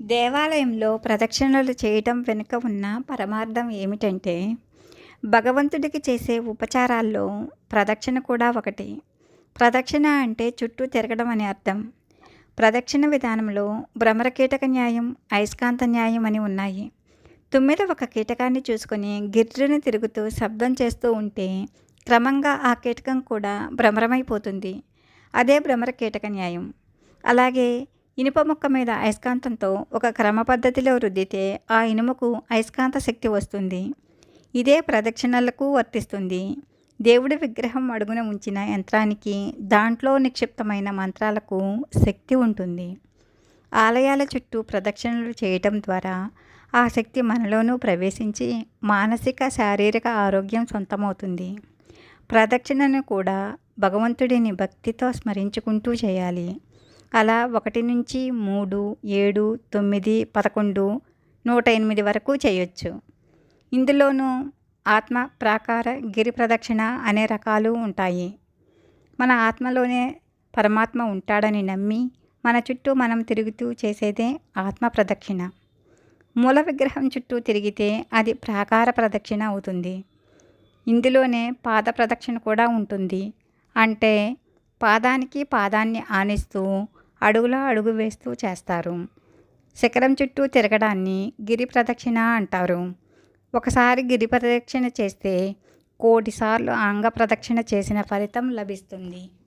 దేవాలయంలో ప్రదక్షిణలు చేయటం వెనుక ఉన్న పరమార్థం ఏమిటంటే భగవంతుడికి చేసే ఉపచారాల్లో ప్రదక్షిణ కూడా ఒకటి. ప్రదక్షిణ అంటే చుట్టూ తిరగడం అని అర్థం. ప్రదక్షిణ విధానంలో భ్రమరకీటక న్యాయం అయస్కాంత న్యాయం అని ఉన్నాయి. తుమ్మిద ఒక కీటకాన్ని చూసుకొని గిర్రుని తిరుగుతూ శబ్దం చేస్తూ ఉంటే క్రమంగా ఆ కీటకం కూడా భ్రమరమైపోతుంది. అదే భ్రమర కీటక న్యాయం. అలాగే ఇనుప ముక్క మీద అయస్కాంతంతో ఒక క్రమ పద్ధతిలో రుద్దితే ఆ ఇనుముకు అయస్కాంత శక్తి వస్తుంది. ఇదే ప్రదక్షిణలకు వర్తిస్తుంది. దేవుడి విగ్రహం అడుగున ఉంచిన యంత్రానికి దాంట్లో నిక్షిప్తమైన మంత్రాలకు శక్తి ఉంటుంది. ఆలయాల చుట్టూ ప్రదక్షిణలు చేయటం ద్వారా ఆ శక్తి మనలోనూ ప్రవేశించి మానసిక శారీరక ఆరోగ్యం సొంతమవుతుంది. ప్రదక్షిణను కూడా భగవంతుడిని భక్తితో స్మరించుకుంటూ చేయాలి. అలా ఒకటి నుంచి మూడు ఏడు తొమ్మిది పదకొండు నూట ఎనిమిది వరకు చేయొచ్చు. ఇందులోనూ ఆత్మ ప్రాకార గిరి ప్రదక్షిణ అనే రకాలు ఉంటాయి. మన ఆత్మలోనే పరమాత్మ ఉంటాడని నమ్మి మన చుట్టూ మనం తిరుగుతూ చేసేదే ఆత్మ ప్రదక్షిణ. మూల విగ్రహం చుట్టూ తిరిగితే అది ప్రాకార ప్రదక్షిణ అవుతుంది. ఇందులోనే పాద ప్రదక్షిణ కూడా ఉంటుంది. అంటే పాదానికి పాదాన్ని ఆనిస్తూ అడుగులో అడుగు వేస్తూ చేస్తారు. శిఖరం చుట్టూ తిరగడాన్ని గిరి ప్రదక్షిణ అంటారు. ఒకసారి గిరి ప్రదక్షిణ చేస్తే కోటిసార్లు అంగ ప్రదక్షిణ చేసిన ఫలితం లభిస్తుంది.